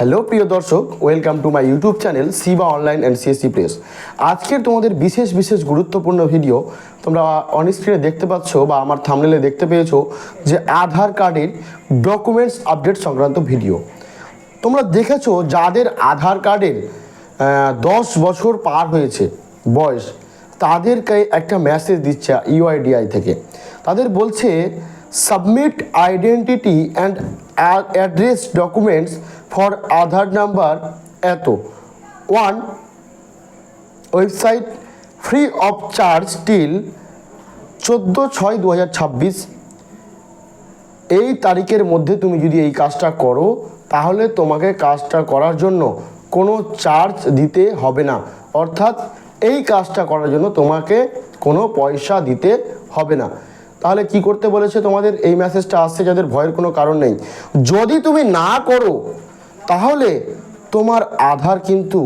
Hello প্রিয় দর্শক, welcome to my YouTube channel Shiba online and CSC press. আজকের তোমাদের বিশেষ বিশেষ গুরুত্বপূর্ণ ভিডিও, তোমরা অন অনস্ক্রিনে দেখতে পাচ্ছ বা আমার থামনেলে দেখতে পেয়েছ যে আধার কার্ডের ডকুমেন্টস আপডেট সংক্রান্ত ভিডিও। তোমরা দেখেছ যাদের আধার কার্ডের দশ বছর পার হয়েছে বয়স, তাদেরকে একটা মেসেজ দিচ্ছে ইউআইডিআই থেকে। তাদের বলছে submit identity and address documents for Aadhaar number এত। One, website free of charge till চোদ্দ ছয় দু এই তারিখের মধ্যে তুমি যদি এই কাজটা করো, তাহলে তোমাকে কাজটা করার জন্য কোনো চার্জ দিতে হবে না। অর্থাৎ এই কাজটা করার জন্য তোমাকে কোনো পয়সা দিতে হবে না। তাহলে কি করতে বলেছে তোমাদের? এই মেসেজটা আসছে যাদের ভয়ের কোনো কারণ নেই। যদি তুমি না করো, তাহলে তোমার আধার কিন্তু,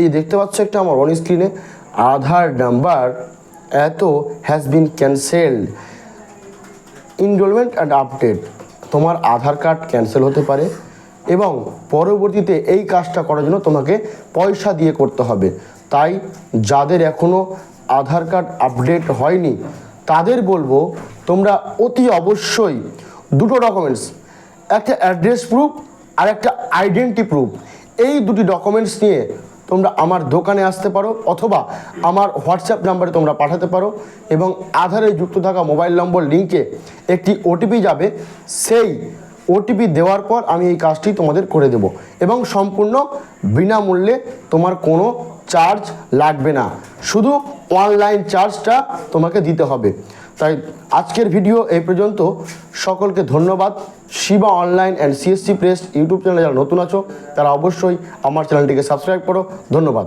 এই দেখতে পাচ্ছ একটা আমার অন স্ক্রিনে আধার নাম্বার এত has been cancelled enrolment and update তোমার আধার কার্ড ক্যান্সেল হতে পারে এবং পরবর্তীতে এই কাজটা করার জন্য তোমাকে পয়সা দিয়ে করতে হবে। তাই যাদের এখনও আধার কার্ড আপডেট হয়নি তাদের বলব, তোমরা অতি অবশ্যই দুটো ডকুমেন্টস একটা অ্যাড্রেস প্রুফ আর একটা আইডেন্টি প্রুফ এই দুটি ডকুমেন্টস নিয়ে তোমরা আমার দোকানে আসতে পারো অথবা আমার হোয়াটসঅ্যাপ নাম্বারে তোমরা পাঠাতে পারো এবং আধারে যুক্ত থাকা মোবাইল নম্বর লিঙ্কে একটি ওটিপি যাবে। সেই ওটিপি দেওয়ার পর আমি এই কাজটি তোমাদের করে দেব এবং সম্পূর্ণ বিনামূল্যে তোমার কোনো চার্জ লাগবে না। শুধু অনলাইন চার্জটা তোমাকে দিতে হবে। তাই আজকের ভিডিও এই পর্যন্ত। সকলকে ধন্যবাদ। Shiba online and CSC press YouTube চ্যানেলে যারা নতুন আছো, তারা অবশ্যই আমার চ্যানেলটিকে সাবস্ক্রাইব করো। ধন্যবাদ।